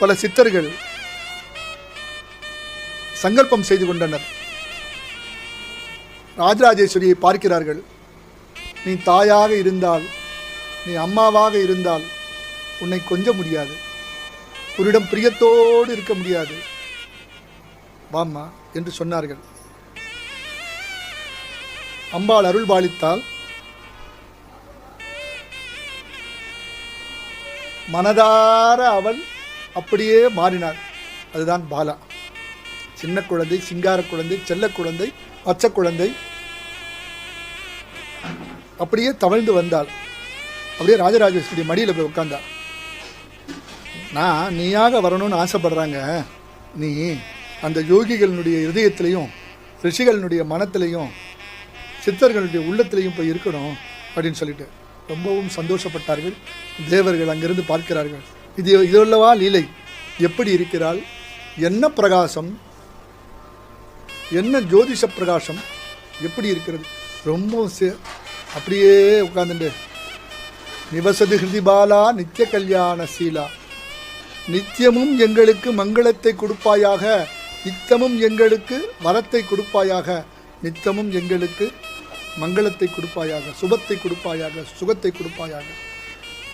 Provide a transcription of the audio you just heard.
பல சித்தர்கள் சங்கல்பம் செய்து கொண்டனர். ராஜராஜேஸ்வரியை பார்க்கிறார்கள். நீ தாயாக இருந்தால் நீ அம்மாவாக இருந்தால் உன்னை கொஞ்ச முடியாது. உன்னிடம் பிரியத்தோடு இருக்க முடியாது. வாம்மா என்று சொன்னார்கள். அம்பாள் அருள் பாலித்தால் மனதார அவள் அப்படியே மாறினாள். அதுதான் பாலா. சின்ன குழந்தை சிங்கார குழந்தை செல்ல குழந்தை பச்சை குழந்தை. அப்படியே தவழ்ந்து வந்தாள். அப்படியே ராஜராஜேஸ்வரி மடியில் போய் உட்காந்தாள் நான் நீயாக வரணும்னு ஆசைப்படுறாங்க. நீ அந்த யோகிகளினுடைய இதயத்திலையும் ரிஷிகளினுடைய மனத்திலையும் சித்தர்களுடைய உள்ளத்திலையும் போய் இருக்கணும் அப்படின்னு சொல்லிட்டு ரொம்பவும் சந்தோஷப்பட்டார்கள். தேவர்கள் அங்கிருந்து பார்க்கிறார்கள். இது இதுள்ளவா லீலை? எப்படி இருக்கிறாள்? என்ன பிரகாசம்? என்ன ஜோதிஷ பிரகாசம்? எப்படி இருக்கிறது? ரொம்ப சே- அப்படியே உட்காந்துட்டு நிவசது ஹிருதிபாலா நித்திய கல்யாண சீலா. நித்தியமும் எங்களுக்கு மங்களத்தை கொடுப்பாயாக. நித்தமும் எங்களுக்கு வரத்தை கொடுப்பாயாக. நித்தமும் எங்களுக்கு மங்களத்தை கொடுப்பாயாக சுபத்தை கொடுப்பாயாக சுகத்தை கொடுப்பாயாக.